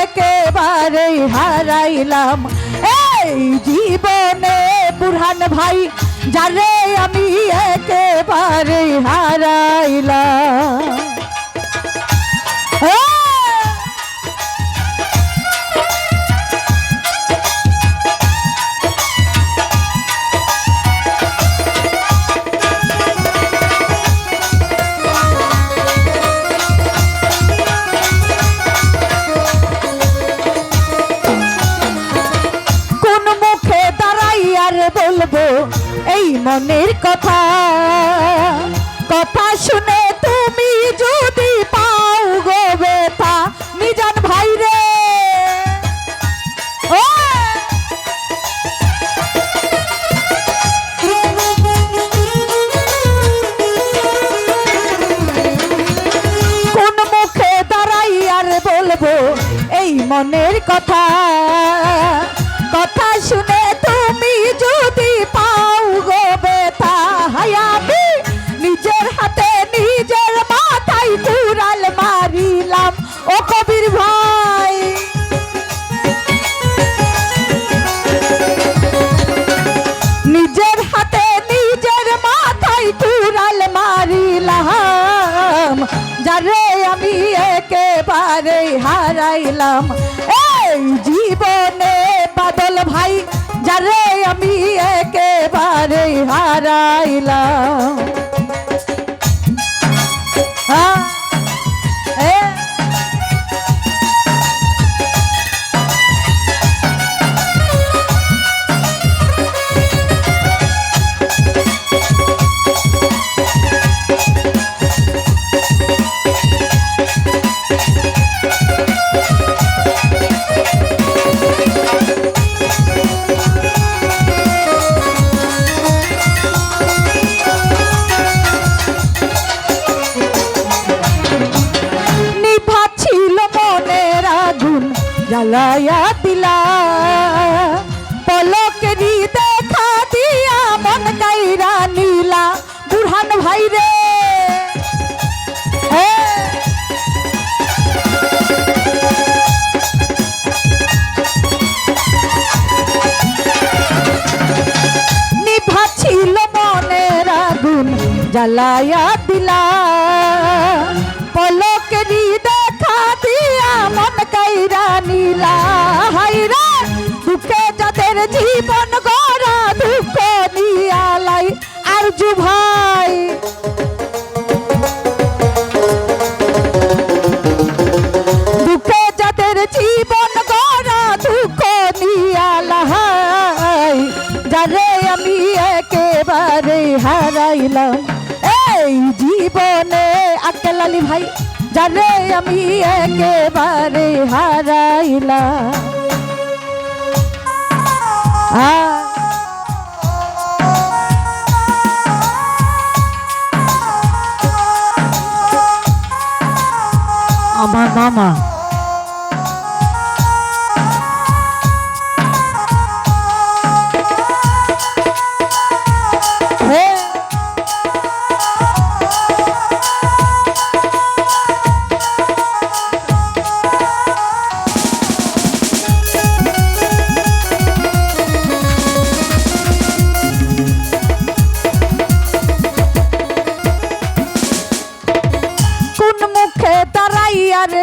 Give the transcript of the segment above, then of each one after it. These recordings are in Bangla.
একেবারে হারাইলাম। এই জীবনে বুরহান ভাই যারে আমি একেবারে হারাইলাম। দাঁড়াই বলব, এই মনের কথা। কথা শুনে তুমি যদি পাও গো বেতা নিজান ভাই রে। কোন মুখে দাঁড়াই আর বলব, এই মনের কথা। কথা শুনে হারাইলাম এই জীবনে বাদল ভাই যারে আমি একেবারে হারাইলাম। জ্বালায়া দিলা পলকেরই দেখা দিয়া মন কাইরা নীলা। বুরহান ভাই রে। জ্বালায়া দিলা। কাইরা নীলা হাইরা দুঃখে যাদের জীবন যারে আমি একেবারে হারাইলা আ আমার মামা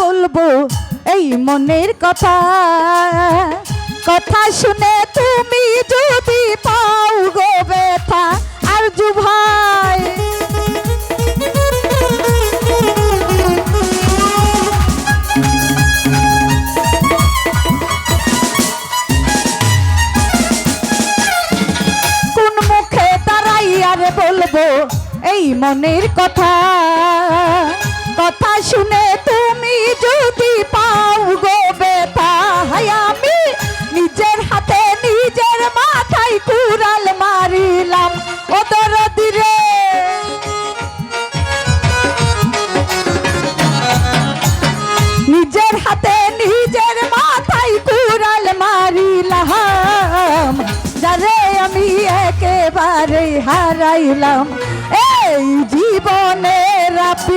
বলব, এই মনের কথা। কথা শুনে তুমি যদি পাও গো ব্যথা, আর জু ভাই কোন মুখে দাঁড়াই আর বলব, এই মনের কথা। কথা শুনে তুমি যদি পাও গো হাই আমি নিজের হাতে নিজের মাথায় কুড়াল মারিলাম ওদর দিরে নিজের হাতে নিজের মাথায় কুড়াল মারিলাম, যারে আমি একেবারে হারাইলাম। এই জীবনে রাপি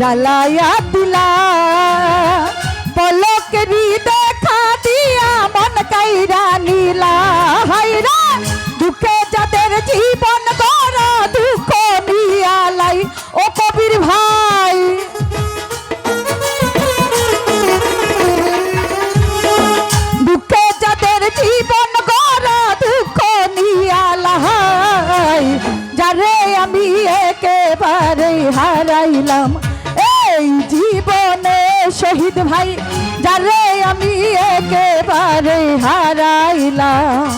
জ্বালায়া দিলা। পলকেরি দেখা দিয়া মন কাইরা নীলা। হাইরা দুঃখে যাদের জীবন গড় দুঃখ নিয়ালাই ও কবির ভাই। দুঃখে যাদের জীবন গড় দুঃখ নিয়ালাই যারে আমি একেবারে হারাইলাম। এই জীবনে শহীদ ভাই যারে আমি একেবারে হারাইলাম।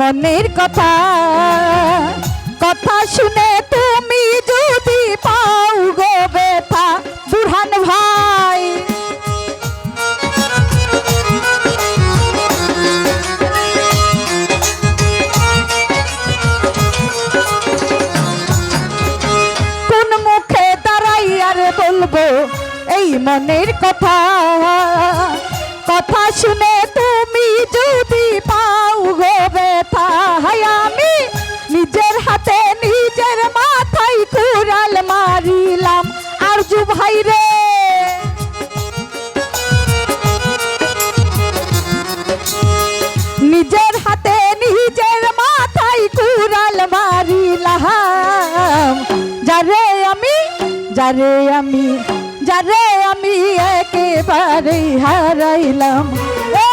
মনের কথা কথা শুনে তুমি যদি পাও গো ব্যথা বুরহান ভাই। কোন মুখে দাঁড়াই আর বলব, এই মনের কথা। যারে আমি যারে আমি একেবারে হারাইলাম।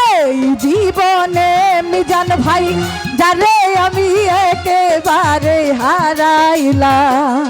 এই জীবনে মিজান ভাই যারে আমি একেবারে হারাইলাম।